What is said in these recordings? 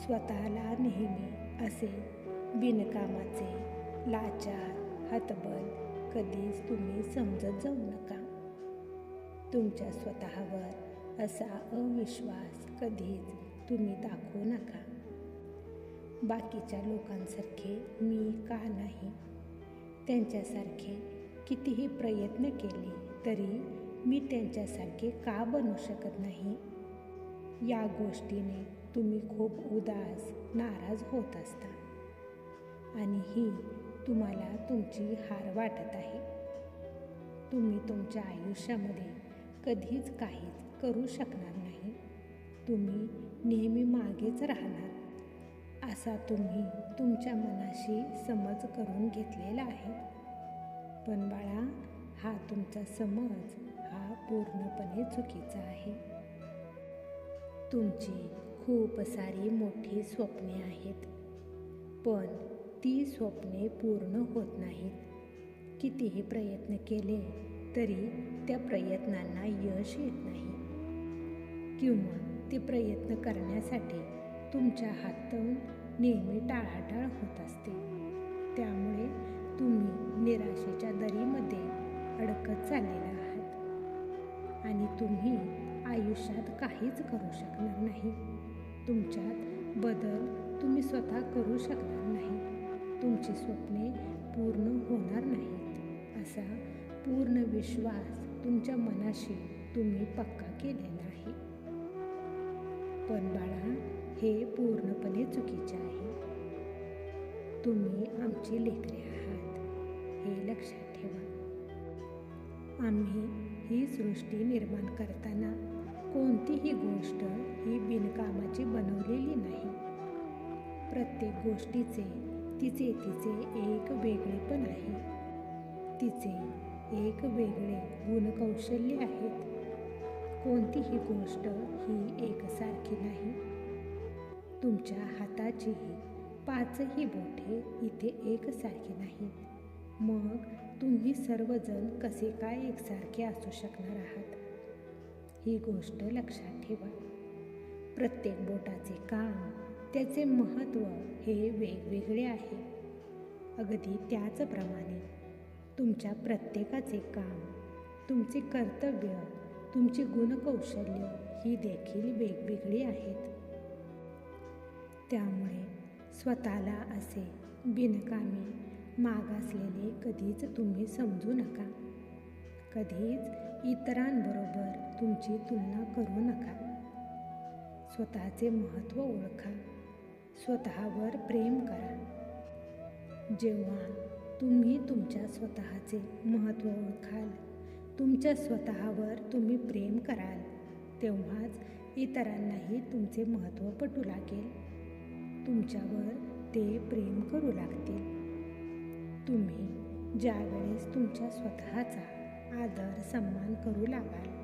स्वतःला नेहमी असे बिनकामाचे लाचार हतबल कधीच तुम्ही समजत जाऊ नका. तुमच्या स्वतःवर असा अविश्वास कधीच तुम्ही दाखवू नका. बाकीच्या लोकांसारखे मी का नाही? त्यांच्यासारखे कितीही प्रयत्न केले तरी मी त्यांच्यासारखे का बनू शकत नाही? या गोष्टीने तुम्ही खूप उदास नाराज होत असता. आणि ही तुम्हाला तुमची हार वाटत आहे. तुम्ही तुमच्या आयुष्यामध्ये कधीच काहीच करू शकणार नाही. तुम्ही नेहमी मागेच राहणार. असा तुम्ही तुमच्या मनाशी समज करून घेतलेला आहे. पण बाळा हा तुमचा समज हा पूर्णपणे चुकीचा आहे. तुमची खूप सारी मोठी स्वप्ने आहेत. पण ती स्वप्ने पूर्ण होत नाहीत. कितीही प्रयत्न केले तरी त्या प्रयत्नांना यश येत नाही. किंवा ते प्रयत्न करण्यासाठी तुमच्या हातून नेहमी टाळाटाळ होत असते. त्यामुळे तुम्ही निराशेच्या दरीमध्ये अडकत चाललेला आहात. आणि तुम्ही आयुष्यात काहीच करू शकणार नाही. तुमच्यात बदल तुम्ही स्वतः करू शकणार नाही. तुमची स्वप्ने पूर्ण होणार नाहीत. असा पूर्ण विश्वास तुमच्या मनाशी तुम्ही पक्का केलेला आहे. पण बाळा हे पूर्णपणे चुकीचे आहे. तुम्ही आमची लेकरे आहात. हे लक्षात ठेवा. आम्ही ही सृष्टी निर्माण करताना कोणतीही गोष्ट ही बिनकामाची बनवलेली नाही. प्रत्येक गोष्टीचे तिचे तिचे एक वेगळेपण आहे. तिचे एक वेगळे गुणकौशल्य आहेत. कोणतीही गोष्ट ही एकसारखी नाही. तुमच्या हाताचीही पाचही बोटे इथे एकसारखी नाहीत मग तुम्ही सर्वजण कसे काय एकसारखे असू शकणार आहात? ही गोष्ट लक्षात ठेवा. प्रत्येक बोटाचे काम त्याचे महत्त्व हे वेगवेगळे आहे. अगदी त्याचप्रमाणे तुमच्या प्रत्येकाचे काम तुमचे कर्तव्य तुमची गुणकौशल्य ही देखील वेगवेगळी आहेत. त्यामुळे स्वतःला असे बिनकामी मागासलेले कधीच तुम्ही समजू नका. कधीच इतरांबरोबर तुमची तुलना करू नका. स्वतःचे महत्त्व ओळखा. स्वतःवर प्रेम करा. जेव्हा तुम्ही तुमच्या स्वतःचे महत्त्व ओळखाल तुमच्या स्वतःवर तुम्ही प्रेम कराल तेव्हाच इतरांनाही तुमचे महत्त्व पटू लागेल. तुमच्यावर ते प्रेम करू लागतील. तुम्ही ज्यावेळेस तुमच्या स्वतःचा आदर सन्मान करू लागाल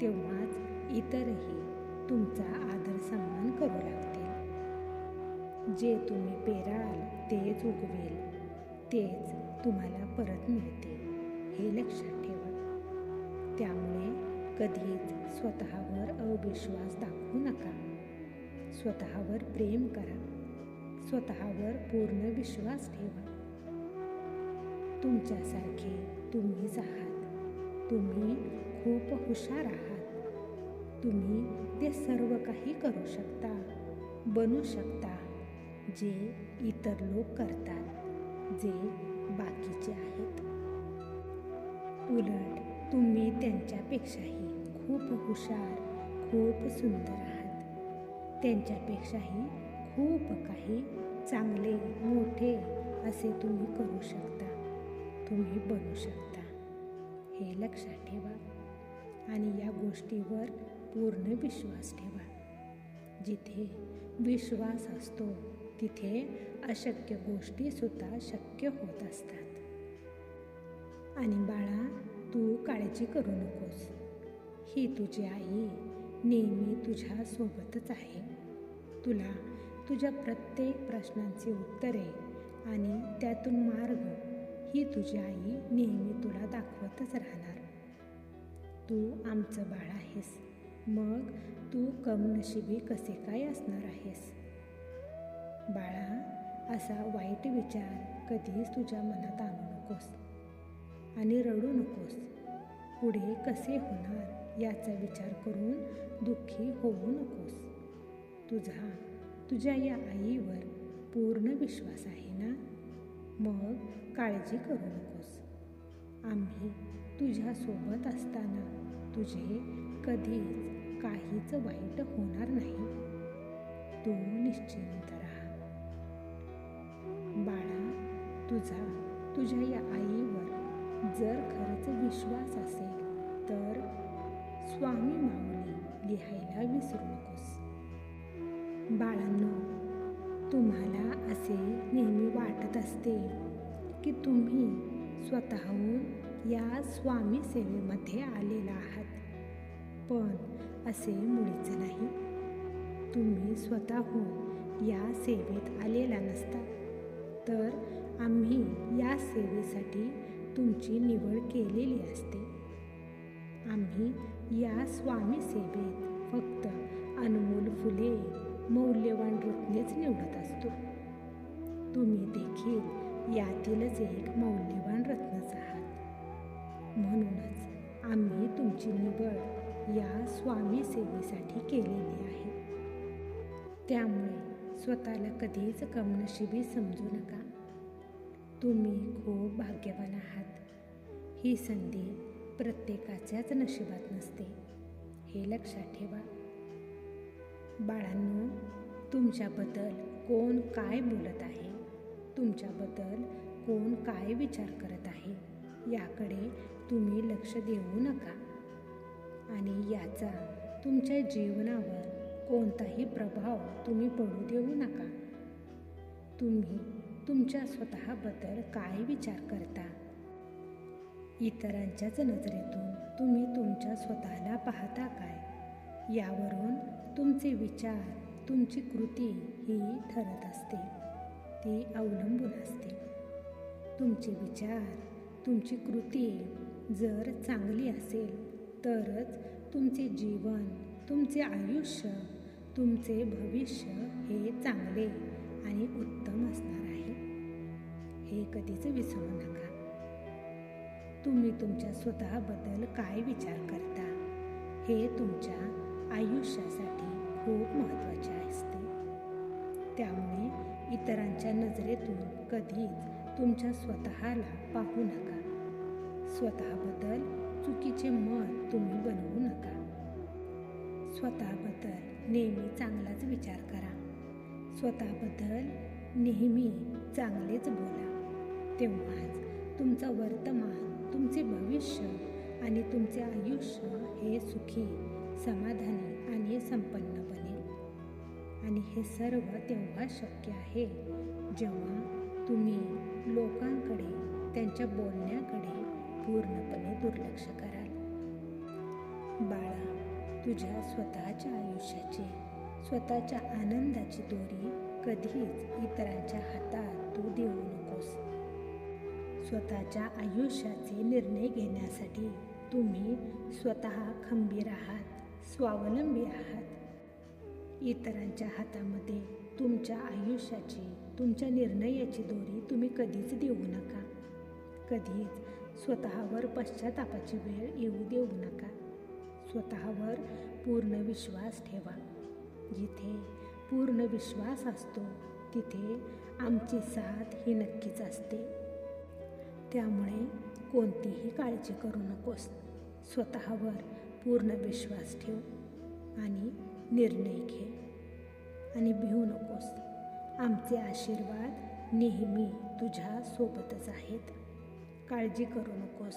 तेव्हाच इतरही तुमचा आदर सन्मान करू लागतील. जे तुम्ही पेराल तेच उगवेल तेच तुम्हाला परत मिळते हे लक्षात ठेवा. त्यामुळे कधीच स्वतःवर अविश्वास दाखवू नका. स्वतःवर प्रेम करा. स्वतःवर पूर्ण विश्वास ठेवा. तुमच्यासारखे तुम्हीच आहात. तुम्ही खूप हुशार आहात. तुम्ही ते सर्व काही करू शकता बनू शकता जे इतर लोक करतात जे बाकीचे आहेत. उलट तुम्ही त्यांच्यापेक्षाही खूप हुशार खूप सुंदर आहात. त्यांच्यापेक्षाही खूप काही चांगले मोठे असे तुम्ही करू शकता. तुम्ही बनू शकता. हे लक्षात ठेवा आणि या गोष्टीवर पूर्ण विश्वास ठेवा. जिथे विश्वास असतो तिथे अशक्य गोष्टीसुद्धा शक्य होत असतात. आणि बाळा तू काळजी करू नकोस. ही तुझी आई नेहमी तुझ्यासोबतच आहे. तुला तुझ्या प्रत्येक प्रश्नांची उत्तरे आणि त्यातून मार्ग ही तुझी आई नेहमी तुला दाखवतच राहणार. तू आमचं बाळ आहेस. मग तू कमनशिबी कसे काय असणार आहेस? बाळा असा वाईट विचार कधीच तुझ्या मनात आणू नकोस आणि रडू नकोस. पुढे कसे होणार याचा विचार करून दुःखी होऊ नकोस. तुझा तुझ्या या आईवर पूर्ण विश्वास आहे ना? मग काळजी करू नकोस. आम्ही तुझ्यासोबत असताना तुझे कधीच काहीच वाईट होणार नाही. तू निश्चिंत राहा. बाळा तुझा तुझ्या या आईवर जर खरंच विश्वास असेल तर स्वामी माऊली लिहायला विसरू नकोस. बाळांनो तुम्हाला असे नेहमी वाटत असते की तुम्ही स्वतःहून या स्वामी सेवेमध्ये आलेला आहात. पण असे मुळीच नाही. तुम्ही स्वतःहून या सेवेत आलेला नसता. तर आम्ही या सेवेसाठी तुमची निवड केलेली असते. आम्ही या स्वामी सेवेत फक्त अनमोल फुले मौल्यवान रत्नेच निवडत असतो. तुम्ही देखील यातीलच एक मौल्यवान रत्नच आहात म्हणूनच आम्ही तुमची निवड या स्वामी सेवेसाठी केलेली आहे. त्यामुळे स्वतःला कधीच कमनशिबी समजू नका. तुम्ही खूप भाग्यवान आहात. ही संधी प्रत्येकाच्याच नशिबात नसते. हे लक्षात ठेवा. बाळांनो तुमच्याबद्दल कोण काय बोलत आहे? तुमच्याबद्दल कोण काय विचार करत आहे याकडे तुम्ही लक्ष देऊ नका. आणि याचा तुमच्या जीवनावर कोणताही प्रभाव तुम्ही पडू देऊ नका. तुम्ही तुमच्या स्वतःबद्दल काय विचार करता? इतरांच्याच नजरेतून तुम्ही तुमच्या स्वतःला पाहता काय? यावरून तुमचे विचार तुमची कृती ही ठरत असते. ते अवलंबून असते. तुमचे विचार तुमची कृती जर चांगली असेल तरच तुमचे जीवन तुमचे आयुष्य तुमचे भविष्य हे चांगले आणि उत्तम असणार आहे. हे कधीच विसरू नका. तुम्ही तुमच्या स्वतःबद्दल काय विचार करता हे तुमच्या आयुष्यासाठी खूप महत्त्वाचे असते. त्यामुळे इतरांच्या नजरेतून कधीच तुमच्या स्वतःला पाहू नका. स्वतःबद्दल चुकीचे मत तुम्ही बनवू नका. स्वतःबद्दल नेहमी चांगलाच विचार करा. स्वतःबद्दल नेहमी चांगलेच बोला. तेव्हाच तुमचं वर्तमान तुमचे भविष्य आणि तुमचे आयुष्य हे सुखी समाधानी आणि संपन्न हे सर्व तेव्हा शक्य आहे जेव्हा तुम्ही लोकांकडे त्यांच्या बोलण्याकडे पूर्णपणे दुर्लक्ष कराल. बाळा तुझ्या स्वतःच्या आयुष्याची स्वतःच्या आनंदाची दोरी कधीच इतरांच्या हातात तू देऊ नकोस. स्वतःच्या आयुष्याचे निर्णय घेण्यासाठी तुम्ही स्वतः खंबीर आहात स्वावलंबी आहात. इतरांच्या हातामध्ये तुमच्या आयुष्याची तुमच्या निर्णयाची दोरी तुम्ही कधीच देऊ नका. कधीच स्वतःवर पश्चातापाची वेळ येऊ देऊ नका. स्वतःवर पूर्ण विश्वास ठेवा. जिथे पूर्ण विश्वास असतो तिथे आमची साथ ही नक्कीच असते. त्यामुळे कोणतीही काळजी करू नकोस. स्वतःवर पूर्ण विश्वास ठेव आणि निर्णय घे आणि भिवू नकोस. आमचे आशीर्वाद नेहमी तुझ्या सोबतच आहेत. काळजी करू नकोस.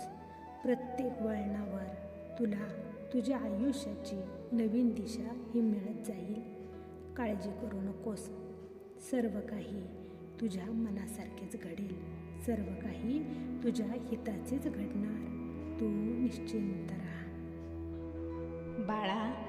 प्रत्येक वळणावर तुला तुझ्या आयुष्याची नवीन दिशा ही मिळत जाईल. काळजी करू नकोस. सर्व काही तुझ्या मनासारखेच घडेल. सर्व काही तुझ्या हिताचेच घडणार. तू निश्चिंत राहा. बाळा